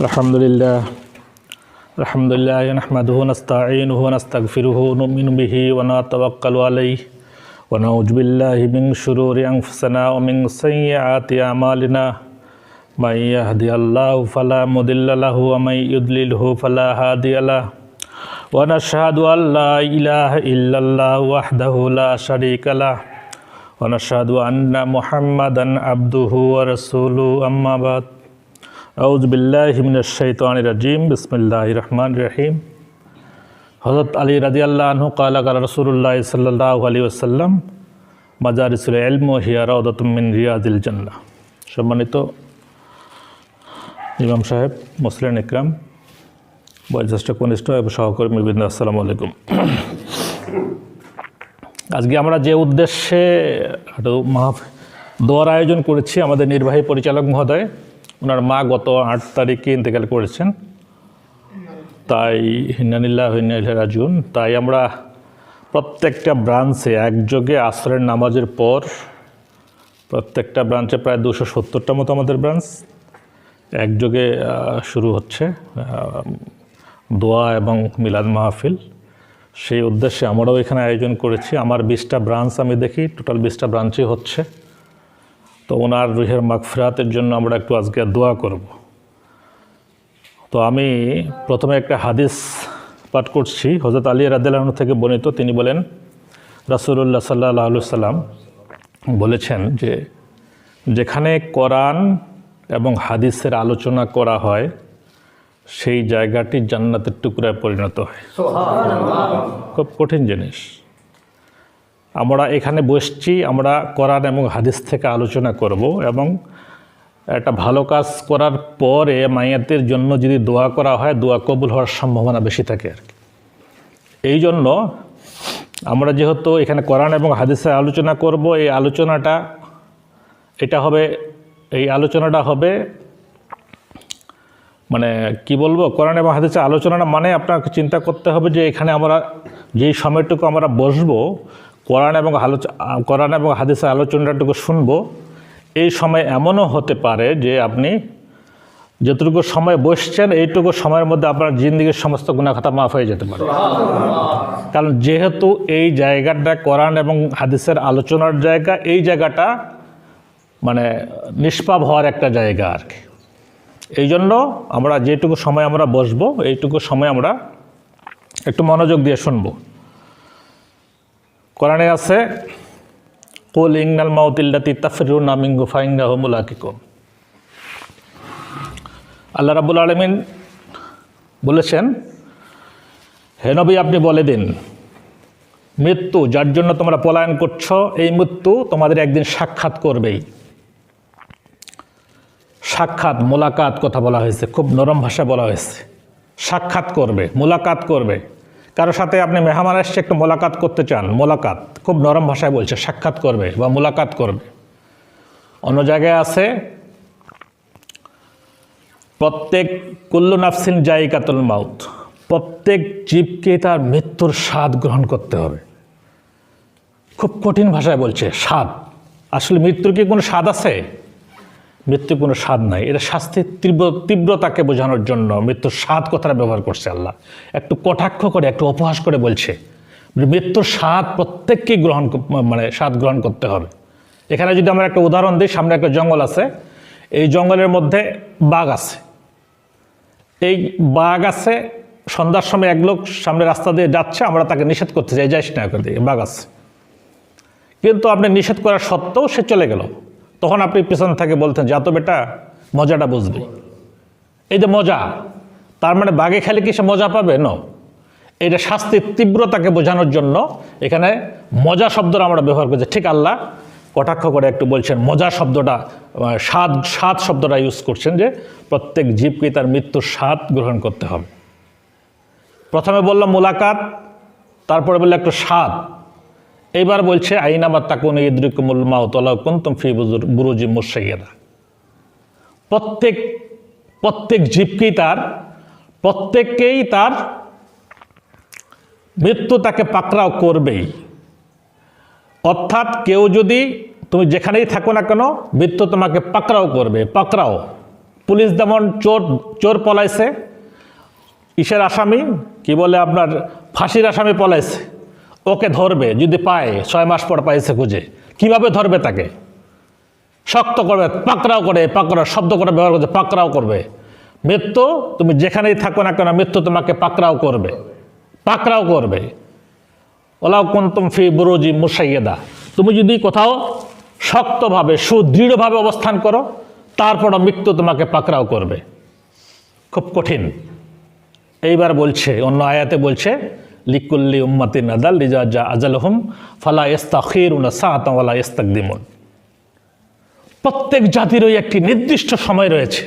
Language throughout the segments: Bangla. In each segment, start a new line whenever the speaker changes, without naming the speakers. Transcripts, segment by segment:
الحمد لله الحمد لله نحمده ونستعينه ونستغفره نؤمن به ونتوكل عليه ونعوذ بالله من شرور أنفسنا ومن سيئات أعمالنا من يهدي الله فلا مضل له ومن يضلله فلا هادي له ونشهد أن لا إله إلا الله وحده لا شريك له ونشهد أن محمدا عبده ورسوله أما بعد রাজিম, বিসমিল্লাহ রহমান রহিম। হজরত আলী রাজি আল্লাহ কালাকাল রসুল্লাহ সাল্লাহ আলী আসাল্লাম মাজারিসুল এলম হিয়ারাউদ্দমিন রিয়াজিল জান্না সম্মানিত ইমাম সাহেব মুসলিন ইকরাম, বয়োজ্যেষ্ঠ কনিষ্ঠ এবং সহকর্মী বিন্দু, আসসালামু আলাইকুম। আজকে আমরা যে উদ্দেশ্যে দোয়ার আয়োজন করেছি, আমাদের নির্বাহী পরিচালক মহোদয় ওনার মা গত আট তারিখে ইন্তেকাল করেছেন। তাই হিন্নানিল্লাহ হিন্নাইল্লা রাজুন তাই আমরা প্রত্যেকটা ব্রাঞ্চে একযোগে আসরের নামাজের পর প্রত্যেকটা ব্রাঞ্চে প্রায় দুশো সত্তরটা মতো আমাদের ব্রাঞ্চ একযোগে শুরু হচ্ছে দোয়া এবং মিলাদ মাহফিল। সেই উদ্দেশ্যে আমরাও এখানে আয়োজন করেছি। আমার বিশটা ব্রাঞ্চ আমি দেখি, টোটাল বিশটা ব্রাঞ্চই হচ্ছে। তো ওনার রুহের মাগফিরাতের জন্য আমরা একটু আজকে দোয়া করব। তো আমি প্রথমে একটা হাদিস পাঠ করছি। হজরত আলী রাদিল্লাহন থেকে বর্ণিত। তিনি বলেন রাসুল্লাহ সাল্লাহ সাল্লাম বলেছেন যে যেখানে কোরআন এবং হাদিসের আলোচনা করা হয় সেই জায়গাটি জান্নাতের টুকরায় পরিণত হয়। খুব কঠিন জিনিস। আমরা এখানে বসছি, আমরা কোরআন এবং হাদিস থেকে আলোচনা করব এবং একটা ভালো কাজ করার পরে মায়াতের জন্য যদি দোয়া করা হয়, দোয়া কবুল হওয়ার সম্ভাবনা বেশি থাকে আর কি। এই জন্য আমরা যেহেতু এখানে কোরআন এবং হাদিসে আলোচনা করব, এই আলোচনাটা, এটা হবে, এই আলোচনাটা হবে মানে কি বলব, কোরআন এবং হাদিসের আলোচনাটা মানে আপনাকে চিন্তা করতে হবে যে এখানে আমরা যেই সময়টুকু আমরা বসবো কোরআন এবং আলোচ কোরআন এবং হাদিসের আলোচনাটুকু শুনব। এই সময় এমনও হতে পারে যে আপনি যতটুকু সময় বসছেন এইটুকু সময়ের মধ্যে আপনার জিন্দিগির সমস্ত গুণাখাতা মাফ হয়ে যেতে পারে। কারণ যেহেতু এই জায়গাটা কোরআন এবং হাদিসের আলোচনার জায়গা এই জায়গাটা মানে নিষ্পাপ হওয়ার একটা জায়গা আর কি। এই জন্য আমরা যেটুকু সময় আমরা বসবো এইটুকু সময় আমরা একটু মনোযোগ দিয়ে শুনব। কোরআনে আছে, কুল ইংনাল মাউতিল্লাতি তাফরু তাফরিউ নামিঙ্গু ফাইঙ্গা হোমুলাকিকুম আল্লাহ রাবুল আলমিন বলেছেন, হে নবী, আপনি বলে দিন, মৃত্যু যার জন্য তোমরা পলায়ন করছ, এই মৃত্যু তোমাদের একদিন সাক্ষাৎ করবেই। সাক্ষাৎ, মোলাকাত কথা বলা হয়েছে, খুব নরম ভাষা বলা হয়েছে। সাক্ষাৎ করবে, মোলাকাত করবে। কারও সাথে আপনি মেহমান আসছে একটু মোলাকাত করতে চান, মোলাকাত, খুব নরম ভাষায় বলছে, সাক্ষাৎ করবে বা মোলাকাত করবে। অন্য জায়গায় আছে, প্রত্যেক কুল্লু নাফসিন জায়গাতুল মাউত, প্রত্যেক জীবকে তার মৃত্যুর স্বাদ গ্রহণ করতে হবে। খুব কঠিন ভাষায় বলছে, স্বাদ। আসলে মৃত্যুর কি কোনো স্বাদ আছে? মৃত্যুর কোনো স্বাদ নাই। এটা শাস্তির তীব্র তীব্রতাকে বোঝানোর জন্য মৃত্যুর স্বাদ কথাটা ব্যবহার করছে আল্লাহ। একটু কটাক্ষ করে, একটু অপহাস করে বলছে। মৃত্যুর স্বাদ প্রত্যেককেই গ্রহণ মানে স্বাদ গ্রহণ করতে হবে। এখানে যদি আমরা একটা উদাহরণ দিই, সামনে একটা জঙ্গল আছে। এই জঙ্গলের মধ্যে বাঘ আছে। এই বাঘ আছে, সন্ধ্যার সময় এক লোক সামনে রাস্তা দিয়ে যাচ্ছে, আমরা তাকে নিষেধ করতে চাই, যাইস না করে দিয়ে বাঘ আছে। কিন্তু আপনি নিষেধ করার সত্ত্বেও সে চলে গেল। তখন আপনি পেছন থেকে বলতেন, যা তো বেটা, মজাটা বুঝবি। এই যে মজা, তার মানে বাঘে খেলে কি সে মজা পাবে? ন এটা শাস্তির তীব্রতাকে বোঝানোর জন্য এখানে মজা শব্দটা আমরা ব্যবহার করছি। ঠিক আল্লাহ কটাক্ষ করে একটু বলছেন, মজা শব্দটা স্বাদ স্বাদ শব্দটা ইউজ করছেন যে প্রত্যেক জীবকে তার মৃত্যুর স্বাদ গ্রহণ করতে হবে। প্রথমে বললাম মোলাকাত, তারপরে বলল একটু স্বাদ। এইবার বলছে আইনামার তাকুন ইদ্রিকুমুল মাউতলা কুন্তুম ফি বুরুজি মুসাইয়েদা প্রত্যেক প্রত্যেক জীবকেই তার, প্রত্যেককেই তার মৃত্যু তাকে পাকড়াও করবেই। অর্থাৎ কেউ যদি, তুমি যেখানেই থাকো না কেন, মৃত্যু তোমাকে পাকড়াও করবে, পাকড়াও। পুলিশ যেমন চোর চোর পলাইছে, ইসের আসামি, কি বলে আপনার, ফাঁসির আসামি পলাইছে। ওকে ধরবে, যদি পায়, ছয় মাস পর পাইছে খুঁজে। কীভাবে ধরবে তাকে? শক্ত করবে, পাকড়াও করে, পাকড়া, শব্দ করে ব্যবহার করছে, পাকড়াও করবে। মৃত্যু, তুমি যেখানেই থাকো না কেন, মৃত্যু তোমাকে পাকড়াও করবে। পাকড়াও করবে। ওলাও কুন্তম ফি বুরুজি মুসাইয়েদা তুমি যদি কোথাও শক্তভাবে, সুদৃঢ়ভাবে অবস্থান করো, তারপরও মৃত্যু তোমাকে পাকড়াও করবে। খুব কঠিন। এইবার বলছে, অন্য আয়াতে বলছে লিকুল্লি উম্মাতিন আদাল লিজা যা আজালহম, ফালা ইস্তাখির উনা সাহাতাওয়ালা ইস্তাকদিমুন প্রত্যেক জাতিরই একটি নির্দিষ্ট সময় রয়েছে।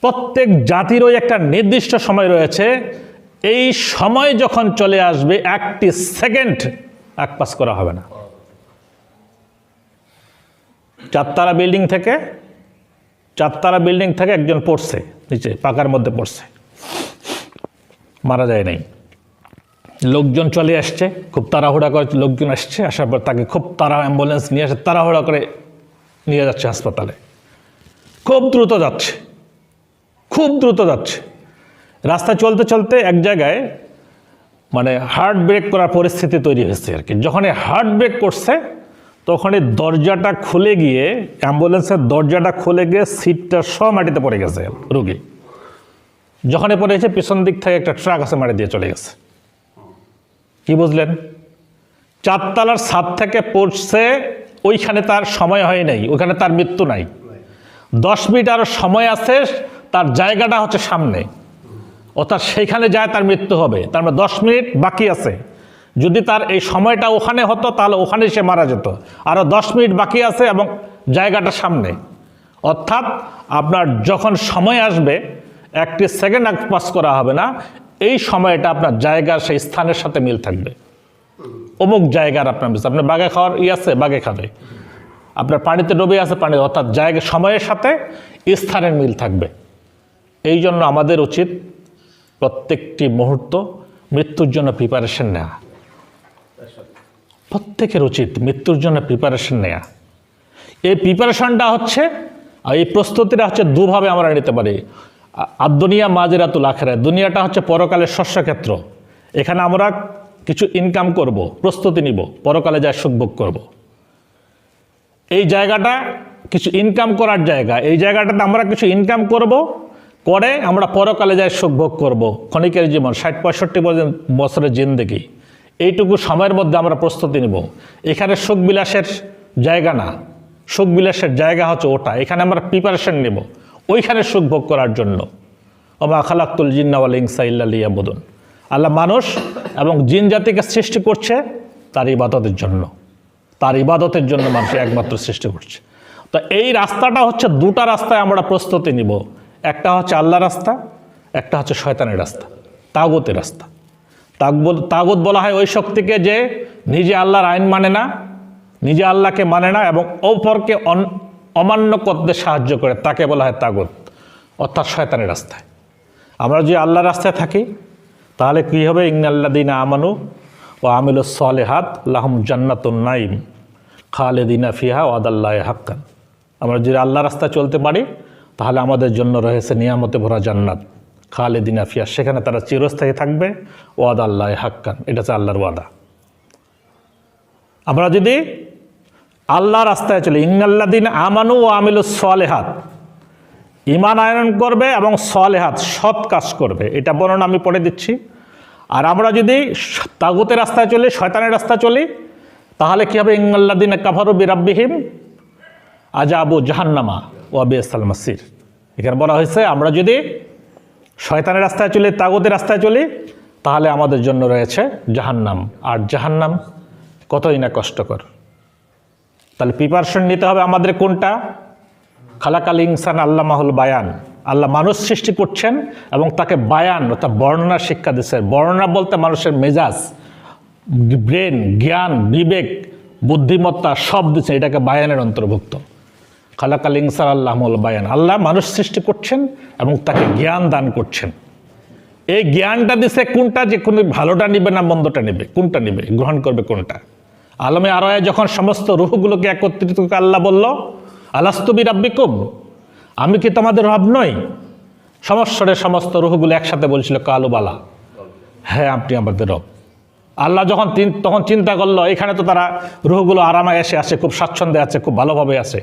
প্রত্যেক জাতিরও একটা নির্দিষ্ট সময় রয়েছে। এই সময় যখন চলে আসবে, একটি সেকেন্ড এক পাস করা হবে না। চারতারা বিল্ডিং থেকে, চারতারা বিল্ডিং থেকে একজন পড়ছে, নিচে, পাকার মধ্যে পড়ছে। মারা যায় নাই। লোকজন চলে আসছে, খুব তাড়াহুড়া করে লোকজন আসছে, আসার পর তাকে খুব তাড়া অ্যাম্বুলেন্স নিয়ে আসে তাড়াহুড়া করে নিয়ে যাচ্ছে হাসপাতালে। খুব দ্রুত যাচ্ছে, খুব দ্রুত যাচ্ছে। রাস্তা চলতে চলতে এক জায়গায় মানে হার্ট ব্রেক করার পরিস্থিতি তৈরি হয়েছে আর কি। যখন হার্ট ব্রেক করছে তখন এই দরজাটা খুলে গিয়ে, অ্যাম্বুলেন্সের দরজাটা খুলে গিয়ে সিটটা সব মাটিতে পড়ে গেছে, রুগী। যখনই পড়েছে পিছন দিক থেকে একটা ট্রাক আছে মাটি দিয়ে চলে গেছে। কি বুঝলেন? চারতলার ছাদ থেকে পড়ছে, ওইখানে তার সময় হয় নাই ওইখানে তার মৃত্যু নাই। দশ মিনিট আরও সময় আছে, তার জায়গাটা হচ্ছে সামনে। অর্থাৎ সেইখানে যায়, তার মৃত্যু হবে। তার মানে দশ মিনিট বাকি আছে। যদি তার এই সময়টা ওখানে হতো, তাহলে ওখানে সে মারা যেত। আরও দশ মিনিট বাকি আছে এবং জায়গাটা সামনে। অর্থাৎ আপনার যখন সময় আসবে, একটি সেকেন্ড পাস করা হবে না এই সময়টা আপনার জায়গার সেই স্থানের সাথে মিল থাকবে। অমুক জায়গার আপনার মিল আপনার বাগে খাওয়ার ই আছে বাগে খাবে। আপনার পানিতে ডুবে আছে পানি অর্থাৎ জায়গা, সময়ের সাথে স্থানের মিল থাকবে। এই জন্য আমাদের উচিত প্রত্যেকটি মুহূর্ত মৃত্যুর জন্য প্রিপারেশন নেওয়া প্রত্যেকের উচিত মৃত্যুর জন্য প্রিপারেশন নেওয়া এই প্রিপারেশনটা হচ্ছে, আর এই প্রস্তুতিটা হচ্ছে দুভাবে আমরা নিতে পারি। আর দুনিয়া মাজেরাতুল আখেরা দুনিয়াটা হচ্ছে পরকালের শস্যক্ষেত্র। এখানে আমরা কিছু ইনকাম করব, প্রস্তুতি নিব, পরকালে যায় সুখভোগ করব। এই জায়গাটা কিছু ইনকাম করার জায়গা, এই জায়গাটাতে আমরা কিছু ইনকাম করব, করে আমরা পরকালে যাই সুখ ভোগ করব। ক্ষণিকের জীবন, ষাট পঁয়ষট্টি বছরের জিন্দেগি। এইটুকু সময়ের মধ্যে আমরা প্রস্তুতি নিব। এখানে সুখ বিলাসের জায়গা না। সুখ বিলাসের জায়গা হচ্ছে ওটা। এখানে আমরা প্রিপারেশন নেব। ওইখানে সুখ ভোগ করার জন্য। ওমা খালাক্তুল জিন্নাওয়াল ইংসা ইল্লা বদন আল্লাহ মানুষ এবং জিন জাতিকে সৃষ্টি করছে তার ইবাদতের জন্য। তার ইবাদতের জন্য মানুষ একমাত্র সৃষ্টি করছে। তো এই রাস্তাটা হচ্ছে দুটা রাস্তায় আমরা প্রস্তুতি নিব। একটা হচ্ছে আল্লাহ রাস্তা, একটা হচ্ছে শয়তানের রাস্তা, তাগতের রাস্তা। তাগবত তাগত বলা হয় ওই শক্তিকে যে নিজে আল্লাহর আইন মানে না, নিজে আল্লাহকে মানে না এবং অপরকে অমান্য করতে সাহায্য করে, তাকে বলা হয় তাগত, অর্থাৎ শয়তানের রাস্তায়। আমরা যদি আল্লাহর রাস্তায় থাকি, তাহলে কী হবে? ইংনাল্লাদিন আমানু ও আমিল সালেহাত লাহম জান্নাতুন নাইম খালেদিনা ফিহা ওয়াদাল্লাহ হাক্কান। আমরা যদি আল্লাহ রাস্তায় চলতে পারি, তাহলে আমাদের জন্য রয়েছে নিয়ামতে ভরা জান্নাত। খালেদিনা ফিয়া সেখানে তারা চিরস্থায়ী থাকবে ওয়াদ আল্লাহ হাক্কান। এটা হচ্ছে আল্লাহর ওয়াদা। আমরা যদি আল্লাহ রাস্তায় চলি ইংনাল্লাদিন আমানু ও আমিল সালেহাত ইমান আয়রন করবে এবং সলেহাত সৎ কাজ করবে। এটা বর্ণনা আমি পড়ে দিচ্ছি। আর আমরা যদি তাগুতের রাস্তায় চলি, শয়তানের রাস্তায় চলি, তাহলে কী হবে? ইংল্লাদিন কাফারু বিরাব্বিহিম আজাবু জাহান্নামা ও আবি ইসলাম মাসির। এখানে বলা হয়েছে, আমরা যদি শয়তানের রাস্তায় চলি, তাগুতের রাস্তায় চলি, তাহলে আমাদের জন্য রয়েছে জাহান্নাম। আর জাহান্নাম কতই না কষ্টকর। তাহলে প্রিপারেশন নিতে হবে আমাদের কোনটা? খালাকাল ইনসান আল্লাহ মাহুল বায়ান। আল্লাহ মানুষ সৃষ্টি করছেন এবং তাকে বায়ান, অর্থাৎ বর্ণনা শিক্ষা দিচ্ছেন বর্ণনা বলতে মানুষের মেজাজ, ব্রেন, জ্ঞান, বিবেক, বুদ্ধিমত্তা সব দিচ্ছেন এটাকে বায়ানের অন্তর্ভুক্ত। খালাকাল ইনসান আল্লাহ মাহুল বায়ান। আল্লাহ মানুষ সৃষ্টি করছেন এবং তাকে জ্ঞান দান করছেন। এই জ্ঞানটা দিছে কোনটা? যে কোনো ভালোটা নিবে না মন্দটা নেবে। কোনটা নেবে? গ্রহণ করবে কোনটা? আলমে আরয় যখন সমস্ত রুহগুলোকে একত্রিত করে আল্লাহ বলল আলাস্তবি রাব্বিকুম আমি কি তোমাদের রব নই? সমস্বরের সমস্ত রুহগুলো একসাথে বলছিল কালুবালা হ্যাঁ আপনি আমাদের রব। আল্লাহ যখন তখন চিন্তা করল, এখানে তো তারা রুহগুলো আরামে এসে আছে, খুব স্বাচ্ছন্দ্যে আছে, খুব ভালোভাবে আছে।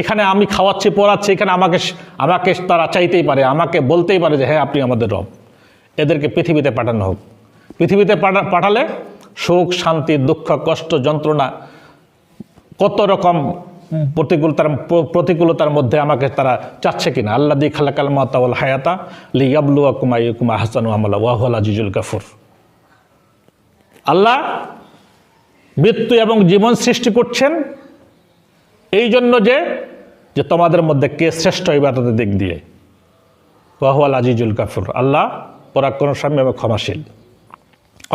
এখানে আমি খাওয়াচ্ছি, পড়াচ্ছি, এখানে আমাকে আমাকে তারা চাইতেই পারে, আমাকে বলতেই পারে যে হ্যাঁ আপনি আমাদের রব। এদেরকে পৃথিবীতে পাঠানো হোক। পৃথিবীতে পাঠালে সুখ, শান্তি, দুঃখ, কষ্ট, যন্ত্রণা কত রকম প্রতিকূলতার প্রতিকূলতার মধ্যে আমাকে তারা চাচ্ছে কিনা? আল্লাহ দি খালাকাল মাতাউল হায়াতা লিয়াবলু আকুমা ইকুমা হাসানু আমলা ওয়াহুল আজিজুল গাফুর। আল্লাহ মৃত্যু এবং জীবন সৃষ্টি করছেন এই জন্য যে যে তোমাদের মধ্যে কে শ্রেষ্ঠ ইবাদতের দিক দিয়ে। ওয়াহুয়াল আজিজুল গাফুর। আল্লাহ পরাক্রমস্বামী এবং ক্ষমাশীল।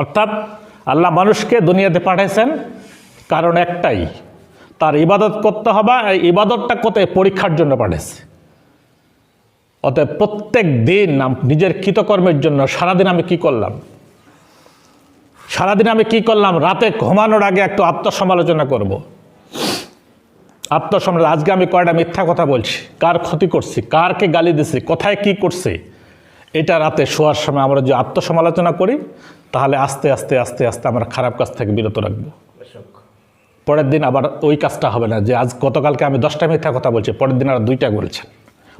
অর্থাৎ আল্লাহ মানুষকে দুনিয়াতে পাঠাইছেন। কারণ একটাই, তার ইবাদত করতে হবে এই ইবাদতটা কোথায়? পরীক্ষার জন্য পাঠাইছে। অতএব প্রত্যেক দিন নিজের কৃতকর্মের জন্য সারাদিন আমি কি করলাম? সারাদিন আমি কি করলাম? রাতে ঘুমানোর আগে একটু আত্মসমালোচনা করব। আত্মসমালোচনা, আজকে আমি কয়টা মিথ্যা কথা বলছি? কার ক্ষতি করছি? কারকে গালি দিছি? কোথায় কি করছি? এটা রাতে শোয়ার সময় আমরা যে আত্মসমালোচনা করি তাহলে আস্তে আস্তে আস্তে আস্তে আমরা খারাপ কাজ থেকে বিরত রাখব। পরের দিন আবার ওই কাজটা হবে না, যে আজ গতকালকে আমি দশটা মিথ্যা কথা বলছি, পরের দিন আর দুইটা বলছেন।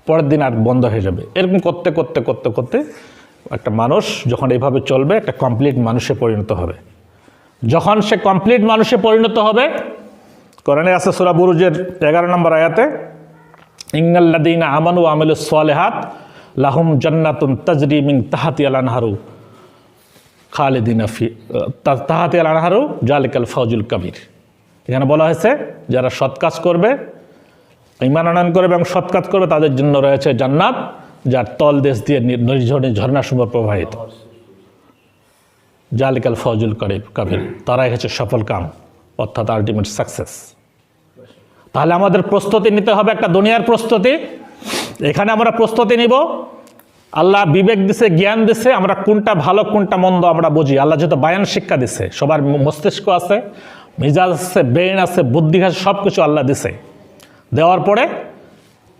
পরের দিন আর বন্ধ হয়ে যাবে। এরকম করতে করতে করতে করতে একটা মানুষ যখন এইভাবে চলবে, একটা কমপ্লিট মানুষে পরিণত হবে। যখন সে কমপ্লিট মানুষে পরিণত হবে, কোরআনে আছে সুরা বুরুজের এগারো নম্বর আয়াতে ইংনাল্লাদিনা আমানু আমিল সোয়ালেহাত লাহুম জান্নাতুন তাজরি মিং তাহাতি আলানহারু খালেদিনা ফি তাহাতি আলানহারু জালিকাল ফৌজুল কবির। এখানে বলা হয়েছে, যারা সৎ কাজ করবে ইমান আনয়ন করবে এবং সৎ কাজ করবে, তাদের জন্য রয়েছে জান্নাত, যার তল দেশ দিয়ে নির্ঝরণী ঝর্ণাসমূহ প্রবাহিত। জালিকাল ফৌজুল করিব, কবির, তারাই হচ্ছে সফল কাম, অর্থাৎ আলটিমেট সাকসেস তাহলে আমাদের প্রস্তুতি নিতে হবে একটা দুনিয়ার প্রস্তুতি। এখানে আমরা প্রস্তুতি নিব। আল্লাহ বিবেক দিছে, জ্ঞান দিছে, আমরা কোনটা ভালো, কোনটা মন্দ আমরা বুঝি। আল্লাহ যেহেতু বায়ান শিক্ষা দিছে, সবার মস্তিষ্ক আছে, মিজাজ আছে ব্রেন আছে, বুদ্ধি আছে সব কিছু আল্লাহ দিছে। দেওয়ার পরে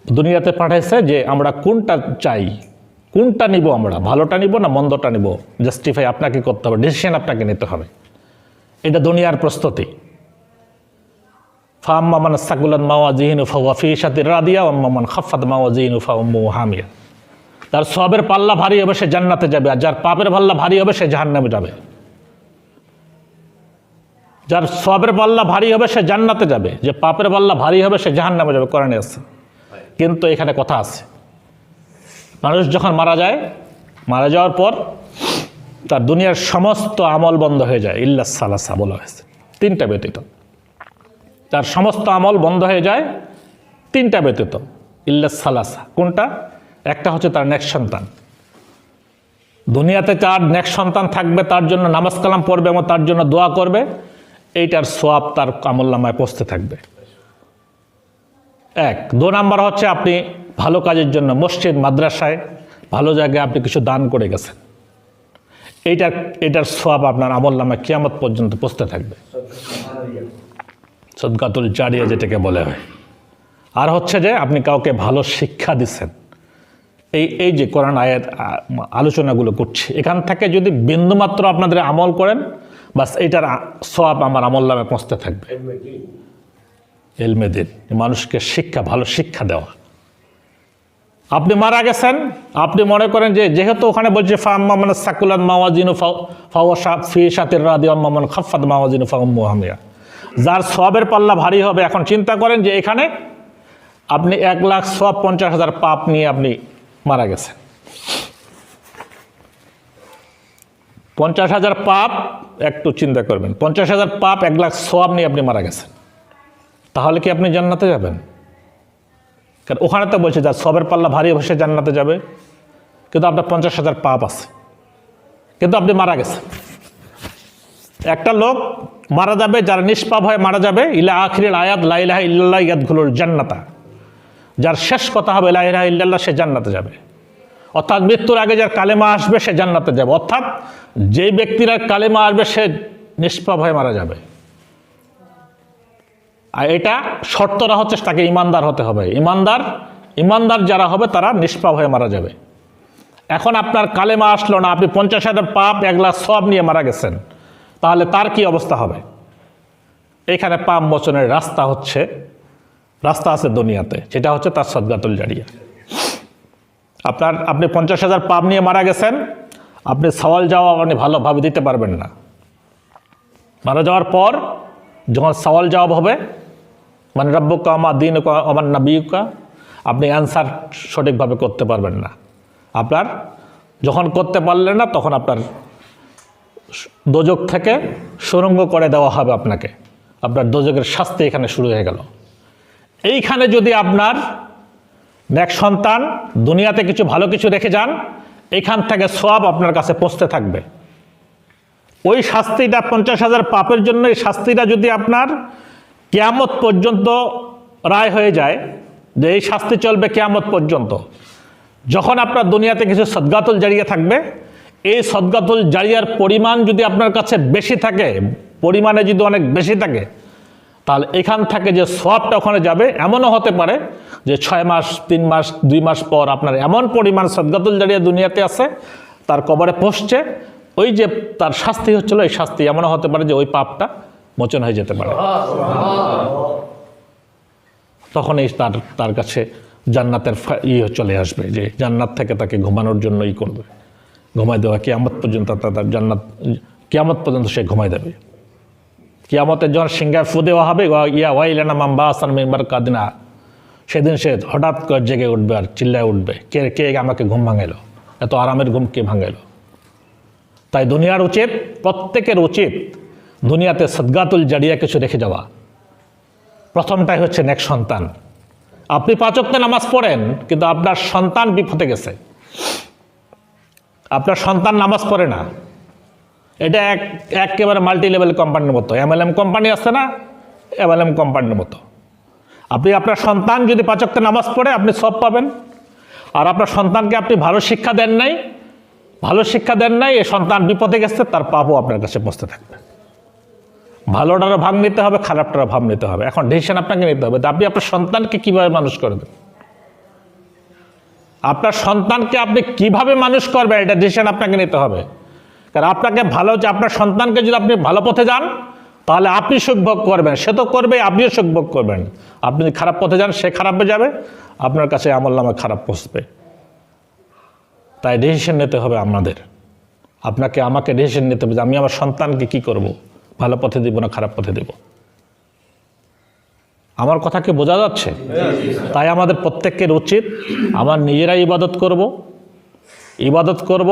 দুনিয়াতে পাঠাইছে যে আমরা কোনটা চাই, কোনটা নিব আমরা, ভালোটা নিব না মন্দটা নিব? জাস্টিফাই আপনাকে করতে হবে ডিসিশন আপনাকে নিতে হবে। এটা দুনিয়ার প্রস্তুতি। ফাম্মামান সাকুলান মাওয়াজিহিনু ফাওয়াফি সাতির রাদিয়া ওম্মামান খাফাত মাওয়াজিহিনু ফাউম্মু হামিয়া। তার সবের পাল্লা ভারী হবে, সে জান্নাতে যাবে। আর যার পাপের পাল্লা ভারী হবে, সে জাহান্নামে যাবে। যার সবের পাল্লা ভারী হবে, সে জান্নাতে যাবে। যে পাপের পাল্লা ভারী হবে, সে জাহান্নামে যাবে, কোরআনে আছে। কিন্তু এখানে কথা আছে। মানুষ যখন মারা যায়, মারা যাওয়ার পর তার দুনিয়ার সমস্ত আমল বন্ধ হয়ে যায়। ইল্লা সালাসা বলা হয়েছে। তিনটা ব্যতীত। তার সমস্ত আমল বন্ধ হয়ে যায়, তিনটা ব্যতীত। ইল্লা সালাসা। কোনটা? একটা হচ্ছে তার নেক্সট সন্তান। দুনিয়াতে তার নেক্সট সন্তান থাকবে তার জন্য নামাজ কালাম পড়বে এবং তার জন্য দোয়া করবে, এইটার সোয়াব তার আমল নামায় পৌঁছতে থাকবে। এক, দু নাম্বার হচ্ছে আপনি ভালো কাজের জন্য মসজিদ, মাদ্রাসায় ভালো জায়গায় আপনি কিছু দান করে গেছেন। এইটার, এটার সোয়াব আপনার আমল নামায় কিয়ামত পর্যন্ত পৌঁছতে থাকবে। সদকাতুল জারিয়া যেটাকে বলে হয়। আর হচ্ছে যে আপনি কাউকে ভালো শিক্ষা দিচ্ছেন এই এই যে কোরআন আয়াত আলোচনাগুলো করছি এখান থেকে যদি বিন্দুমাত্র আপনাদের আমল করেন বাস এটার সব আমার আমল নামে পৌঁছতে থাকবে। এলমেদিন মানুষকে শিক্ষা ভালো শিক্ষা দেওয়া। আপনি মারা গেছেন আপনি মনে করেন যে যেহেতু ওখানে বলছে ফাম্মা মানে সাকুলান মাওয়াজিনু ফাওয়া ফি সাতের রাদি আম্মামান খাফাত মাওয়াজিনু ফাউম্মু হামিয়া। যার সবের পাল্লা ভারী হবে এখন চিন্তা করেন যে এখানে আপনি এক লাখ সব পঞ্চাশ হাজার পাপ নিয়ে আপনি মারা গেছেন পঞ্চাশ হাজার পাপ, একটু চিন্তা করবেন। পঞ্চাশ হাজার পাপ, এক লাখ সব নিয়ে আপনি মারা গেছেন। তাহলে কি আপনি জান্নাতে যাবেন? কারণ ওখানে তো বলছে, যা সবের পাল্লা ভারী সে জান্নাতে যাবে। কিন্তু আপনার পঞ্চাশ হাজার পাপ আছে। কিন্তু আপনি মারা গেছেন। একটা লোক মারা যাবে, যারা নিষ্পাপ হয়ে মারা যাবে। ইলা আখির আয়াত লাইলাহ ইল্লাল্লাহ ইয়াদগুলোর জান্নাতা। যার শেষ কথা হবে লাইলাহ ইল্লাল্লাহ সে জান্নাতে যাবে। অর্থাৎ মৃত্যুর আগে যার কালেমা আসবে, সে জান্নাতে যাবে। অর্থাৎ যেই ব্যক্তিরা কালেমা আসবে, সে নিষ্পাপ হয়ে মারা যাবে। আর এটা শর্তরা হচ্ছে, তাকে ইমানদার হতে হবে। ইমানদার ইমানদার যারা হবে, তারা নিষ্পাপ হয়ে মারা যাবে। এখন আপনার কালেমা আসলো না, আপনি পঞ্চাশ হাজার পাপ, এক লাখ সব নিয়ে মারা গেছেন, তাহলে তার কি অবস্থা হবে? এখানে পাপ মোচনের রাস্তা হচ্ছে রাস্তা আছে দুনিয়াতে যেটা হচ্ছে তার সদগাতুল জারিয়া। আপনার, আপনি পঞ্চাশ হাজার পাপ নিয়ে মারা গেছেন, আপনি সওয়াল যাওয়া আপনি ভালোভাবে দিতে পারবেন না। মারা যাওয়ার পর যখন সওয়াল জবাব হবে মানে রব্বুকা আমার দিন আমার নাবিকা, আপনি অ্যান্সার সঠিকভাবে করতে পারবেন না। আপনার যখন করতে পারলেন না, তখন আপনার দোজক থেকে সুরঙ্গ করে দেওয়া হবে আপনাকে। আপনার দোজকের শাস্তি এখানে শুরু হয়ে গেল। এইখানে যদি আপনার এক সন্তান দুনিয়াতে কিছু ভালো কিছু রেখে যান, এখান থেকে সব আপনার কাছে পৌঁছতে থাকবে। ওই শাস্তিটা পঞ্চাশ হাজার পাপের জন্য, এই শাস্তিটা যদি আপনার কেয়ামত পর্যন্ত রায় হয়ে যায় যে এই শাস্তি চলবে কেয়ামত পর্যন্ত, যখন আপনার দুনিয়াতে কিছু সদগাতুল জারিয়া থাকবে, এই সদগাতুল জারিয়ার পরিমাণ যদি আপনার কাছে বেশি থাকে, পরিমাণে যদি অনেক বেশি থাকে তাহলে এখান থেকে যে সবটা ওখানে যাবে, এমনও হতে পারে যে ছয় মাস, তিন মাস, দুই মাস পর আপনার এমন পরিমাণ সদগাতুল জারিয়া দুনিয়াতে আছে, তার কবরে পৌঁছছে, ওই যে তার শাস্তি হচ্ছিল, এই শাস্তি এমনও হতে পারে যে ওই পাপটা মোচন হয়ে যেতে পারে। তখন এই তার তার কাছে জান্নাতের ইয়ে চলে আসবে যে জান্নাত থেকে তাকে ঘুমানোর জন্য ই করবে। ঘুমাই দেওয়া কেয়ামত পর্যন্ত তার জান্নাত, কেয়ামত পর্যন্ত সে ঘুমাই দেবে। কিয়ামতের জন সিংহায় ফু দেওয়া হবে ইয়া ওয়াইলানা মাম্বা আসান মেম্বার কাদিনা সেদিন সে হঠাৎ করে জেগে উঠবে আর চিল্লায় উঠবে, কে কে আমাকে ঘুম ভাঙাইলো? এত আরামের ঘুম কে ভাঙাইলো? তাই দুনিয়ার উচিত, প্রত্যেকের উচিত দুনিয়াতে সদগাতুল জারিয়া কিছু রেখে যাওয়া। প্রথমটাই হচ্ছে নেক সন্তান। আপনি পাচকতে নামাজ পড়েন, কিন্তু আপনার সন্তান বিপদে গেছে। আপনার সন্তান নামাজ পড়ে না। এটা এক, একেবারে মাল্টি লেভেল কোম্পানির মতো এমএলএম কোম্পানি আছে না? এমএলএম কোম্পানির মতো। আপনি আপনার সন্তান যদি পাচকতে নামাজ পড়ে, আপনি সব পাবেন। আর আপনার সন্তানকে আপনি ভালো শিক্ষা দেন নাই, ভালো শিক্ষা দেন নাই, এ সন্তান বিপদে গেছে, তার পাপও আপনার কাছে বসতে থাকবে। ভালোটারও ভাগ নিতে হবে, খারাপটারও ভাব নিতে হবে। এখন ডিসিশন আপনাকে নিতে হবে আপনি আপনার সন্তানকে কীভাবে মানুষ করবেন আপনার সন্তানকে আপনি কীভাবে মানুষ করবেন, এটা ডিসিশন আপনাকে নিতে হবে। কারণ আপনাকে ভালো যে আপনার সন্তানকে যদি আপনি ভালো পথে যান, তাহলে আপনি সুখভোগ করবেন। সে তো করবে আপনিও সুখভোগ করবেন। আপনি যদি খারাপ পথে যান, সে খারাপে যাবে। আপনার কাছে আমল নামে খারাপ পৌঁছবে। তাই ডিসিশন নিতে হবে আমাদের। আপনাকে আমাকে ডিসিশন নিতে হবে যে আমি আমার সন্তানকে কি করব? ভালো পথে দিব না খারাপ পথে দেব? আমার কথা কি বোঝা যাচ্ছে? তাই আমাদের প্রত্যেকের উচিত, আমার নিজেরাই ইবাদত করব। ইবাদত করব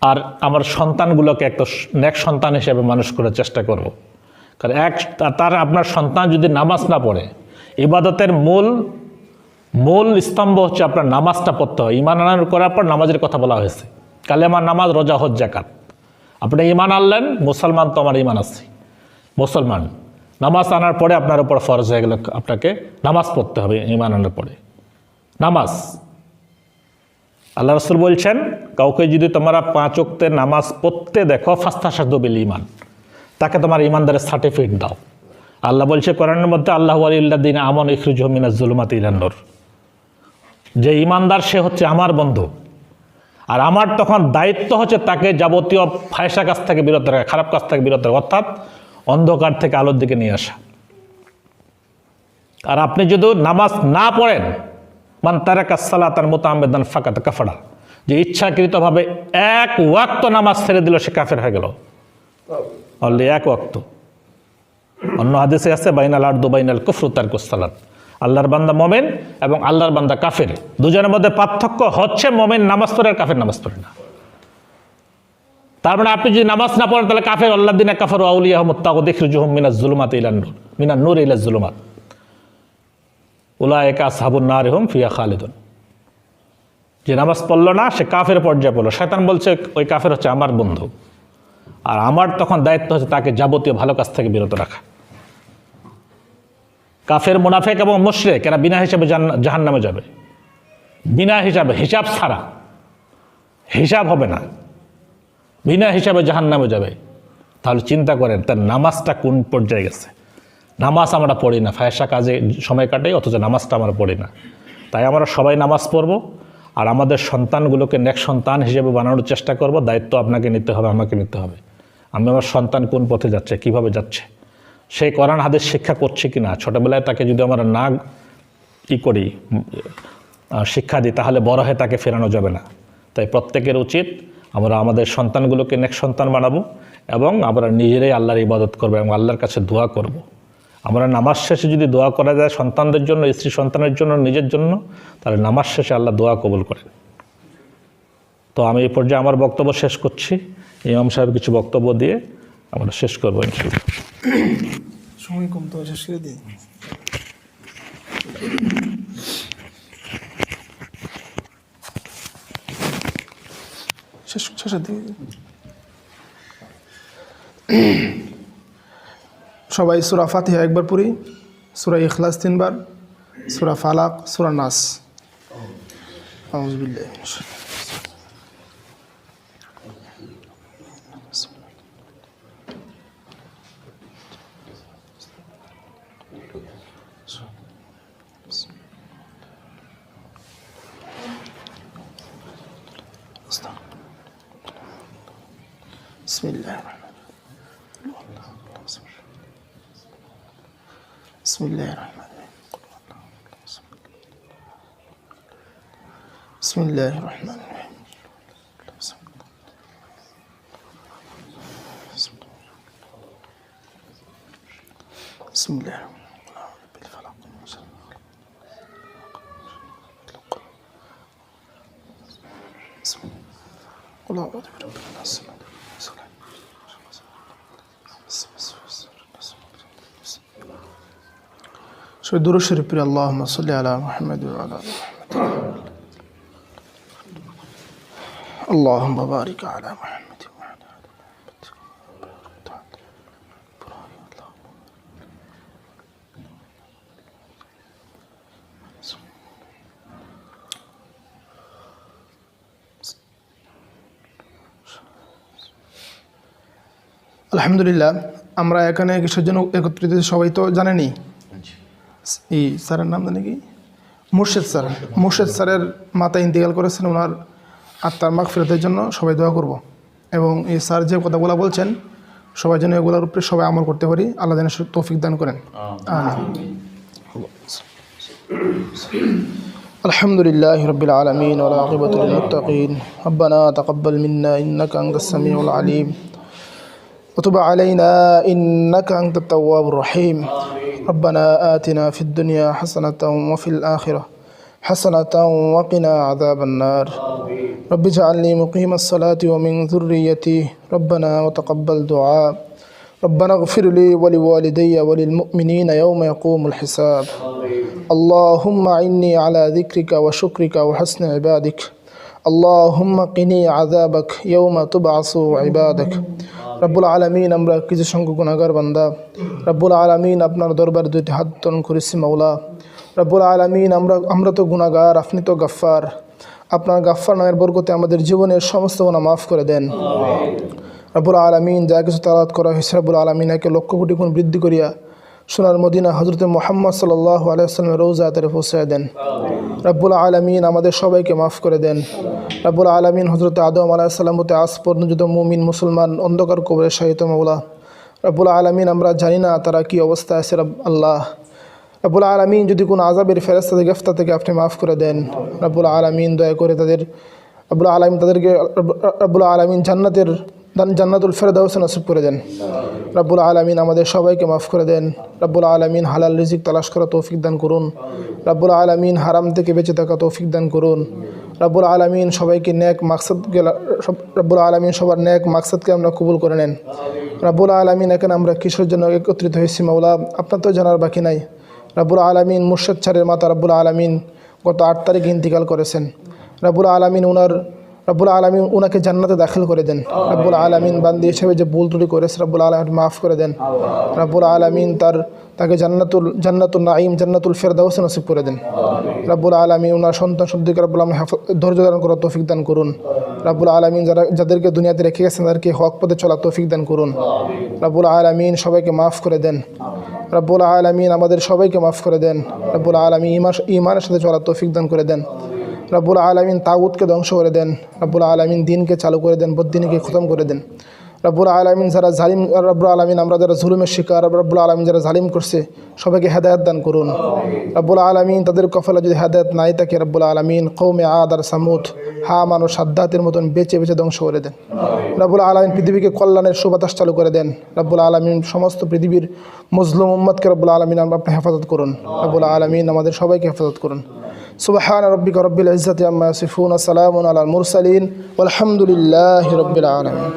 আর আমার সন্তানগুলোকে একটা নেক সন্তান হিসেবে মানুষ করার চেষ্টা করব। কারণ এক তার আপনার সন্তান যদি নামাজ না পড়ে, ইবাদতের মূল মূল স্তম্ভ হচ্ছে আপনার নামাজটা পড়তে হয়। ইমান আনার করার পর নামাজের কথা বলা হয়েছে। কালেমা নামাজ রোজা হজ জাকাত। আপনি ইমান আনলেন, মুসলমান তো আমার ইমান আছে। মুসলমান, নামাজ আনার পরে আপনার উপর ফরজ হয়ে গেল আপনাকে নামাজ পড়তে হবে ইমান আনার পরে। নামাজ। আল্লাহ রসুল বলছেন কাউকে যদি তোমরা পাঁচ অক্তের নামাজ পড়তে দেখো ফাস্তা সাধ্য বিল ইমান তাকে তোমার ইমানদারের সার্টিফিকেট দাও। আল্লাহ বলছে, কোরআনের মধ্যে আল্লাহ আলিল্লা দিন আমন ইখরুজ মিনাজ জুলুমাত ইলান্নর যে ইমানদার সে হচ্ছে আমার বন্ধু। আর আমার তখন দায়িত্ব হচ্ছে তাকে যাবতীয় ফায়সা কাজ থেকে বিরত রাখা, খারাপ কাজ থেকে বিরত রাখা, অর্থাৎ অন্ধকার থেকে আলোর দিকে নিয়ে আসা। আর আপনি যদি নামাজ না পড়েন, মান তারা কাসালা তার মতো আমেদান ফাঁকাতে কাফাড়া যে ইচ্ছাকৃতভাবে এক ওয়াক্ত নামাজ ছেড়ে দিল, সে কাফের হয়ে গেল। অনলি এক ওয়াক্ত। অন্য হাদিসে আছে, বাইনাল আর্দু বাইনাল কুফরু তার কুসালাত আল্লাহর বান্দা মোমেন এবং আল্লাহর বান্দা কাফের। দুজনের মধ্যে পার্থক্য হচ্ছে মোমেন নামাজ পড়ে আর কাফের নামাজ পড়ে না। তার মানে আপনি যদি নামাজ না পড়েন, তাহলে কাফের আল্লাহ দিন কাফর আউলিয়া মুত্তাকু দেখরুজুহুম মিনাজ জুলুমাত ইলান নূর, মিনান নূর ইলা জুলুমাত। উলায়েকা আসহাবুন নার হুম ফিয়া খালিদুন। যে নামাজ পড়ল না, সে কাফের পর্যায়ে পড়ল। শয়তান বলছে, ওই কাফের হচ্ছে আমার বন্ধু। আর আমার তখন দায়িত্ব হচ্ছে তাকে যাবতীয় ভালো কাজ থেকে বিরত রাখা। কাফের মুনাফেক এবং মুশরেক, এরা বিনা হিসাবে জাহান নামে যাবে। বিনা হিসাবে, হিসাব ছাড়া। হিসাব হবে না। বিনা হিসাবে জাহান নামে যাবে। তাহলে চিন্তা করেন, তার নামাজটা কোন পর্যায়ে গেছে? নামাজ আমরা পড়ি না। ফায়সা কাজে সময় কাটাই, অথচ নামাজটা আমরা পড়ি না। তাই আমরা সবাই নামাজ পড়ব। আর আমাদের সন্তানগুলোকে নেক্সট সন্তান হিসেবে বানানোর চেষ্টা করব, দায়িত্ব আপনাকে নিতে হবে, আমাকে নিতে হবে। আমি আমার সন্তান কোন পথে যাচ্ছে, কীভাবে যাচ্ছে? সেই কোরআন হাদিস শিক্ষা করছে কি না ছোটোবেলায় তাকে যদি আমরা না ই করি শিক্ষা দিই, তাহলে বড় হয়ে তাকে ফেরানো যাবে না। তাই প্রত্যেকের উচিত আমরা আমাদের সন্তানগুলোকে নেক্সট সন্তান বানাবো এবং আমরা নিজেরাই আল্লাহর ইবাদত করব এবং আল্লাহর কাছে দোয়া করব। আমরা নামাজ শেষে যদি দোয়া করা যায় সন্তানদের জন্য, স্ত্রী সন্তানের জন্য, নিজের জন্য, তাহলে নামাজ শেষে আল্লাহ দোয়া কবুল করেন। তো আমি এই পর্যায়ে আমার বক্তব্য শেষ করছি। ইমাম সাহেব কিছু বক্তব্য দিয়ে আমরা শেষ করব
সময় শেষ করে দিই। শেষ, শেষের সবাই সুরা ফাতিহা একবার পড়ি। সুরা ইখলাস তিনবার সুরা ফালাক সুরা নাস। আউযুবিল্লাহি بسم الله الرحمن الرحيم. بسم الله الرحمن الرحيم. بسم الله قل أعوذ برب الناس দুরু শরীফের আল্লাহ সাল্লি আলা মোহাম্মদ আল্লাহ বারিক আলা আলহামদুলিল্লাহ, আমরা এখানে কিসের জন্য একত্রিত, সবাই তো জানেনি। এই স্যারের নাম জানে কি মুর্শেদ স্যার মুর্শেদ স্যারের মাথা ইন্তেকাল করেছেন ওনার আত্মার মাগ ফেরতের জন্য সবাই দোয়া করব এবং এই স্যার যে কথাগুলো বলছেন সবাই যেন এগুলোর উপরে সবাই আমল করতে পারি আল্লাহ যেন সে তৌফিক দান করেন আমিন الحمد لله رب العالمين والعاقبة للمتقين ربنا تقبل منا إنك أنت السميع العليم وتب علينا إنك أنت التواب الرحيم ربنا آتنا في الدنيا حسنة وفي الآخرة حسنة وقنا عذاب النار. رب اجعلني مقيم الصلاة ومن ذريتي. ربنا وتقبل دعاء. ربنا اغفر لي ولوالدي وللمؤمنين يوم يقوم الحساب. اللهم إني على ذكرك وشكرك وحسن عبادك. اللهم قني عذابك يوم تبعث عبادك. রব্বুল আলমিন আমরা কিছু সংখ্যক গুণাগার বান্দা। রব্বুল আলমিন আপনার দরবার দুইটি হাত তরণ করেছি মাওলা। রব্বুল আলমিন আমরা আমরা তো গুণাগার আপনি তো গাফফার। আপনার গাফফার নামের বরকতে আমাদের জীবনের সমস্ত গুণা মাফ করে দেন। রব্বুল আলমিন যা কিছু তালাত করা হয়েছে রব্বুল আলমিন একে লক্ষ কোটি গুণ বৃদ্ধি করিয়া সোনার মদিনা হজরত মোহাম্মদ সাল্লাহ আলাইসালামের তারে পৌঁছায় দেন। রব্বুল আলমিন আমাদের সবাইকে মাফ করে দেন। রব্বুল আলমিন হজরত আদম আলাহিসাল্লাম হতে আজ পর্যন্ত মুমিন, মুসলমান, অন্ধকার কবরের সাহিত্য মাওলা। রব্বুল আলমিন আমরা জানি না তারা কি অবস্থায় আছে রব আল্লাহ। রব্বুল আলমিন যদি কোনো আজাবের ফেরস্তা থেকে গ্রেফতার থেকে আপনি মাফ করে দেন, রব্বুল আলমিন দয়া করে তাদের রব্বুল আলমিন তাদেরকে রব্বুল আলমিন জান্নাতের জান্নাতুল ফেরদাউস নসিব করে দেন। রব্বুল আলমিন আমাদের সবাইকে মাফ করে দেন। রব্বুল আলমিন হালাল রিজিক তালাশ করা তৌফিক দান করুন। রব্বুল আলমিন হারাম থেকে বেঁচে থাকা তৌফিক দান করুন। রব্বুল আলমিন সবাইকে ন্যাক মাকসাদকে রব্বুল আলমিন সবার ন্যাক মাকসাদকে আমরা কবুল করে নেন। রব্বুল আলমিন এখানে আমরা কিশোর জন্য একত্রিত হয়েছি মাওলা? আপনার তো জানার বাকি নাই। রাবুল আলমিন মুর্শদ ছাড়ের মাতা রাবুল আলমিন গত আট তারিখে ইন্তিকাল করেছেন। রাবুল আলমিন ওনার রব্বুল আলমিন ওনাকে জান্নাতে দাখিল করে দেন রব্বুল আলমিন বান্দি হিসেবে যে ভুল ত্রুটি করেছে রব্বুল আলমিন মাফ করে দেন রব্বুল আলমিন তার তাকে জান্নাতুল জান্নাতুল নাইম জান্নাতুল ফেরদাউস নসিব করে দেন রব্বুল আলমিন ওনার সন্তান সন্তানকে রব্বুল আলমিন হেফা- ধৈর্য ধারণ করার তৌফিক দান করুন রব্বুল আলমিন যারা যাদেরকে দুনিয়াতে রেখে গেছেন তাদেরকে হক পথে চলা তৌফিক দান করুন রব্বুল আলমিন সবাইকে মাফ করে দেন রব্বুল আলমিন আমাদের সবাইকে মাফ করে দেন রব্বুল আলমিন ইমান ইমানের সাথে চলার তৌফিক দান করে দেন রব্বুল আলমিন তাগুতকে ধ্বংস করে দেন রব্বুল আলমিন দিনকে চালু করে দেন বদ্দিনকে খতম করে দেন রব্বুল আলমিন যারা জালিম রব্বুল আলমিন আমরা যারা জুলুমের শিকার রব্বুল আলমিন যারা জালিম করছে সবাইকে হেদায়ত দান করুন রব্বুল আলমিন তাদের কফলা যদি হেদায়ত নাই থাকে রব্বুল আলমিন কৌমে আদ আর সামুদ হা মানুষ সাদ্দাতের মতন বেঁচে বেঁচে ধ্বংস করে দেন রব্বুল আলমিন পৃথিবীকে কল্যাণের সুবাতাস চালু করে দেন রব্বুল আলমিন সমস্ত পৃথিবীর মুসলিম উম্মতকে রব্বুল আলমিন আপনি হেফাজত করুন রব্বুল আলমিন আমাদের সবাইকে হেফাজত করুন সুবাহান রব্বিক রব্বিল ইজ্জাতি আম্মা সিফুন আসসালামুন আলাল মুরসালিন। আলহামদুলিল্লাহি রব্বিল আলামিন।